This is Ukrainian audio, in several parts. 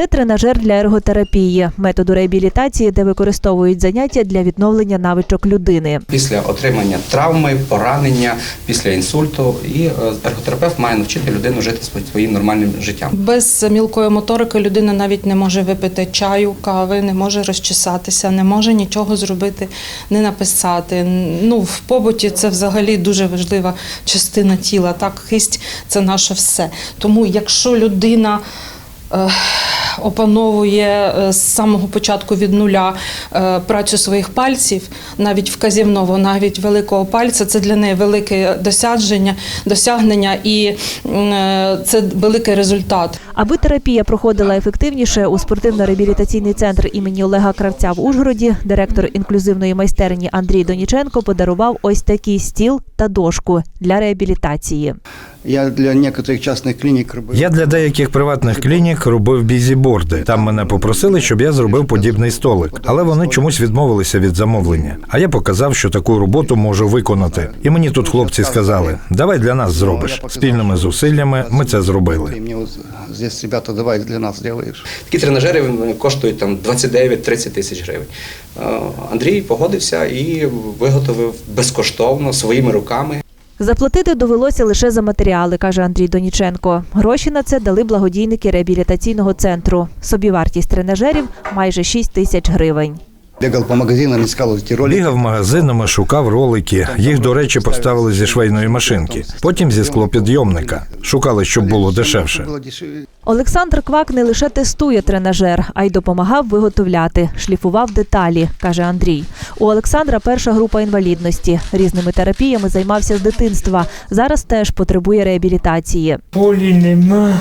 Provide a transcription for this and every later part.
Це тренажер для ерготерапії, методу реабілітації, де використовують заняття для відновлення навичок людини. Після отримання травми, поранення, після інсульту, і е, ерготерапевт має навчити людину жити своїм нормальним життям. Без мілкої моторики людина навіть не може випити чаю, кави, не може розчесатися, не може нічого зробити, не написати. Ну, в побуті це взагалі дуже важлива частина тіла. Так, кисть це наше все. Тому якщо людина е, опановує е, з самого початку від нуля е, працю своїх пальців, навіть вказівного, навіть великого пальця, це для неї велике досядження, досягнення і е, це великий результат. Аби терапія проходила ефективніше, у спортивно-реабілітаційний центр імені Олега Кравця в Ужгороді директор інклюзивної майстерні Андрій Доніченко подарував ось такий стіл та дошку для реабілітації. Я для некоторых частных клиник робив. Я для деяких приватних клінік робив бізіборди. Там мене попросили, щоб я зробив подібний столик, але вони чомусь відмовилися від замовлення. А я показав, що таку роботу можу виконати. І мені тут хлопці сказали: давай для нас зробиш. Спільними зусиллями ми це зробили. мені здесь ребята, давай для нас зробиш. Такі тренажери коштують там 29-30 тисяч гривень. Е, Андрій погодився і виготовив безкоштовно своїми руками. Заплатити довелося лише за матеріали, каже Андрій Доніченко. Гроші на це дали благодійники реабілітаційного центру. Собівартість тренажерів майже 6 тисяч гривень. Бігав по магазинам, іскав ті ролики. Бігав магазинами, шукав ролики. Їх, до речі, поставили зі швейної машинки, потім зі склопідйомника. Шукали, щоб було дешевше. Олександр Квак не лише тестує тренажер, а й допомагав виготовляти, шліфував деталі, каже Андрій. У Олександра перша група інвалідності. Різними терапіями займався з дитинства. Зараз теж потребує реабілітації. Болі нема,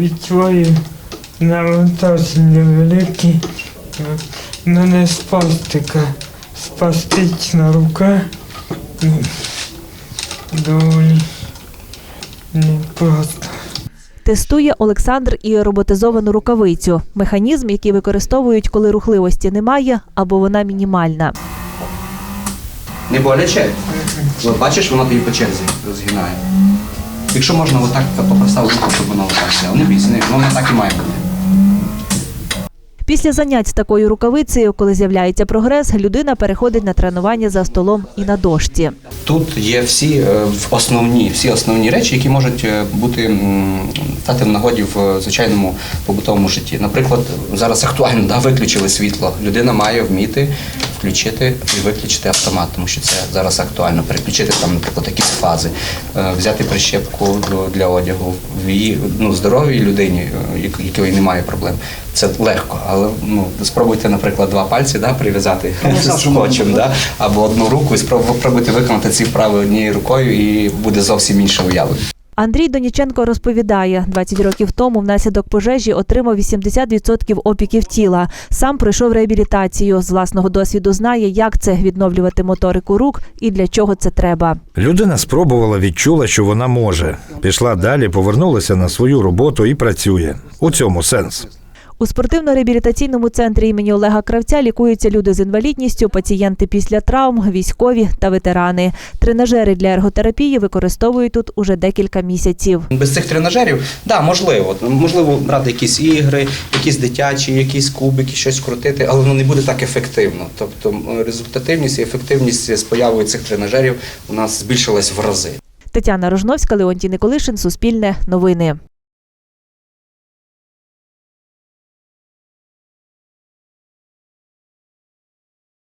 відчуваю навантаження велике. У мене спастика, спастична рука. Доволі непросто. Тестує Олександр і роботизовану рукавицю механізм, який використовують, коли рухливості немає або вона мінімальна. Не боляче? От бачиш, воно тобі по черзі розгинає. Якщо можна, отак попростав руку, щоб воно отак Але Не бійся, воно так і має бути. Після занять такою рукавицею, коли з'являється прогрес, людина переходить на тренування за столом і на дошці. Тут є всі е, основні, всі основні речі, які можуть е, бути стати в нагоді в е, звичайному побутовому житті. Наприклад, зараз актуально да, виключили світло. Людина має вміти включити і виключити автомат, тому що це зараз актуально. Переключити там, наприклад, якісь фази, е, взяти прищепку для одягу в її ну, здоровій людині, е, якої немає проблем. Це легко, але ну спробуйте, наприклад, два пальці да, прив'язати скотчем, да, або одну руку і спробуйте виконати ці вправи однією рукою, і буде зовсім інше уявлення. Андрій Доніченко розповідає, 20 років тому внаслідок пожежі отримав 80% опіків тіла. Сам пройшов реабілітацію. З власного досвіду знає, як це відновлювати моторику рук і для чого це треба. Людина спробувала, відчула, що вона може. Пішла далі, повернулася на свою роботу і працює. У цьому сенс. У спортивно-реабілітаційному центрі імені Олега Кравця лікуються люди з інвалідністю, пацієнти після травм, військові та ветерани. Тренажери для ерготерапії використовують тут уже декілька місяців. Без цих тренажерів, да, можливо, можливо, брати якісь ігри, якісь дитячі, якісь кубики, щось крутити, але воно не буде так ефективно. Тобто результативність і ефективність з появою цих тренажерів у нас збільшилась в рази. Тетяна Рожновська, Леонтій Николишин, Суспільне, Новини.